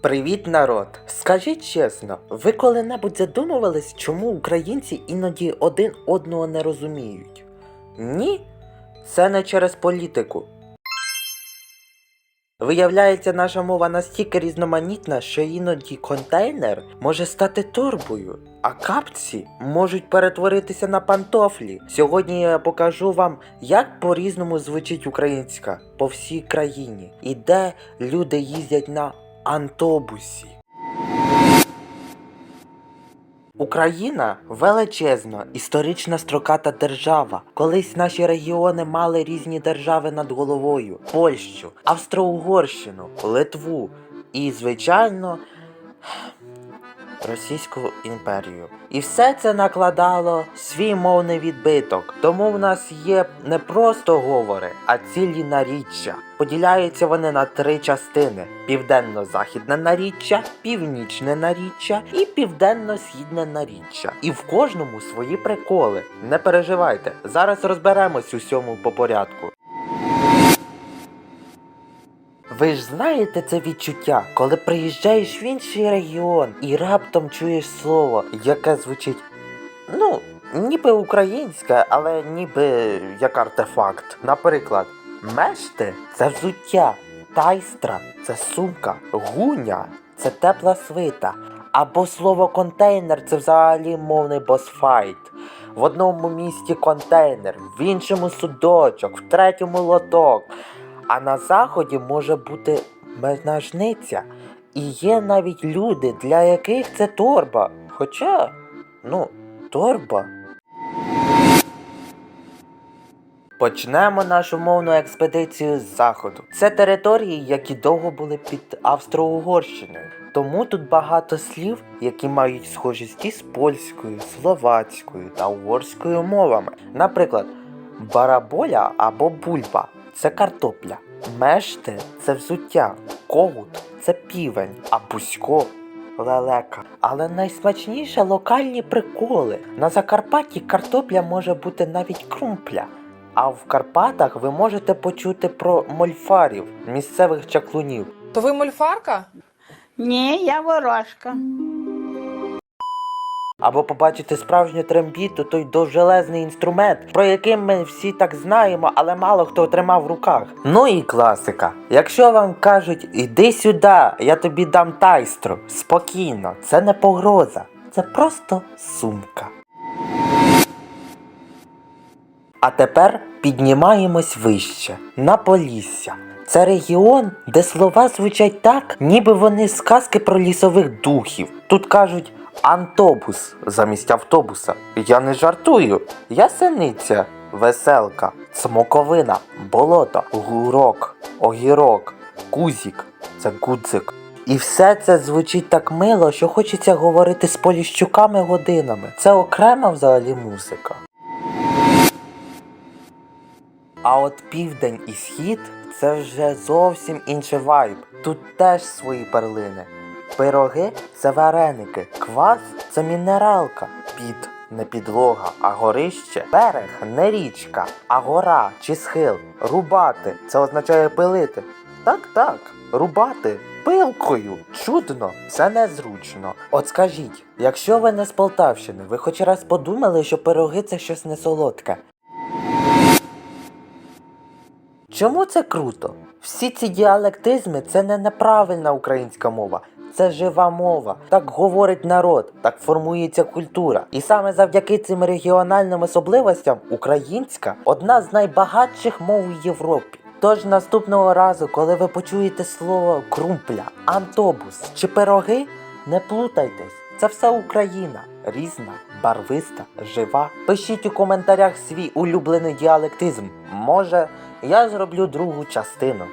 Привіт, народ! Скажіть чесно, ви коли-небудь задумувались, чому українці іноді один одного не розуміють? Ні? Це не через політику. Виявляється, наша мова настільки різноманітна, що іноді контейнер може стати торбою, а капці можуть перетворитися на пантофлі. Сьогодні я покажу вам, як по-різному звучить українська по всій країні і де люди їздять на антобусі. Україна величезна, історична строката держава. Колись наші регіони мали різні держави над головою: Польщу, Австро-Угорщину, Литву і, звичайно, Російську імперію. І все це накладало свій мовний відбиток. Тому в нас є не просто говори, а цілі наріччя. Поділяються вони на три частини: південно-західне наріччя, північне наріччя і південно-східне наріччя. І в кожному свої приколи. Не переживайте, зараз розберемось у всьому по порядку. Ви ж знаєте це відчуття, коли приїжджаєш в інший регіон і раптом чуєш слово, яке звучить, ну, ніби українське, але ніби як артефакт. Наприклад, мешти це взуття, тайстра це сумка, гуня це тепла свита. Або слово контейнер це взагалі мовний босфайт. В одному місті контейнер, в іншому судочок, в третьому лоток. А на заході може бути менажниця. І є навіть люди, для яких це торба. Хоча, ну, торба. Почнемо нашу мовну експедицію з заходу. Це території, які довго були під Австро-Угорщиною. Тому тут багато слів, які мають схожісті з польською, словацькою та угорською мовами. Наприклад, бараболя або бульба це картопля, мешти це взуття, когут це півень, а бузько лелека. Але найсмачніше локальні приколи. На Закарпатті картопля може бути навіть крумпля. А в Карпатах ви можете почути про мольфарів, місцевих чаклунів. То ви мольфарка? Ні, я ворожка. Або побачити справжню трембіту, той довжелезний інструмент, про який ми всі так знаємо, але мало хто тримав в руках. Ну і класика. Якщо вам кажуть, іди сюди, я тобі дам тайстру, спокійно, це не погроза, це просто сумка. А тепер піднімаємось вище на Полісся. Це регіон, де слова звучать так, ніби вони сказки про лісових духів. Тут кажуть антобус замість автобуса. Я не жартую. Ясениця, веселка, смоковина, болото, гурок, огірок, кузік це гудзик. І все це звучить так мило, що хочеться говорити з поліщуками годинами. Це окрема взагалі музика. А от південь і схід це вже зовсім інший вайб. Тут теж свої перлини. Пироги це вареники, квас це мінералка, під не підлога, а горище, берег не річка, а гора чи схил. Рубати це означає пилити. Так, так, рубати пилкою. Чудно, це незручно. От скажіть, якщо ви не з Полтавщини, ви хоч раз подумали, що пироги це щось не солодке? Чому це круто? Всі ці діалектизми це не неправильна українська мова. Це жива мова. Так говорить народ, так формується культура. І саме завдяки цим регіональним особливостям українська одна з найбагатших мов у Європі. Тож наступного разу, коли ви почуєте слово крумпля, антобус чи пироги, не плутайтесь. Це все Україна. Різна, барвиста, жива. Пишіть у коментарях свій улюблений діалектизм. Може, я зроблю другу частину.